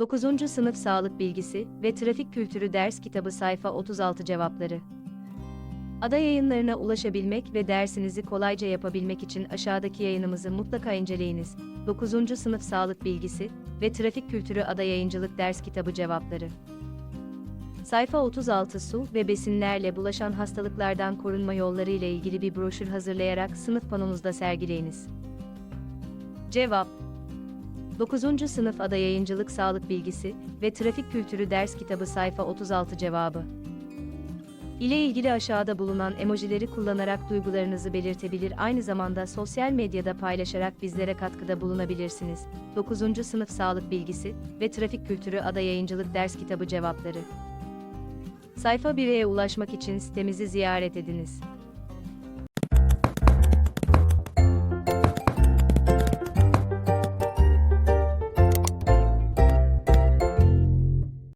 9. Sınıf Sağlık Bilgisi ve Trafik Kültürü Ders Kitabı Sayfa 36 Cevapları Ada yayınlarına ulaşabilmek ve dersinizi kolayca yapabilmek için aşağıdaki yayınımızı mutlaka inceleyiniz. 9. Sınıf Sağlık Bilgisi ve Trafik Kültürü Ada Yayıncılık Ders Kitabı Cevapları Sayfa 36 Su ve besinlerle bulaşan hastalıklardan korunma yolları ile ilgili bir broşür hazırlayarak sınıf panonuzda sergileyiniz. Cevap 9. Sınıf Ada Yayıncılık Sağlık Bilgisi ve Trafik Kültürü Ders Kitabı Sayfa 36 Cevabı ile ilgili aşağıda bulunan emojileri kullanarak duygularınızı belirtebilir aynı zamanda sosyal medyada paylaşarak bizlere katkıda bulunabilirsiniz. 9. Sınıf Sağlık Bilgisi ve Trafik Kültürü Ada Yayıncılık Ders Kitabı Cevapları Sayfa 1'e ulaşmak için sitemizi ziyaret ediniz.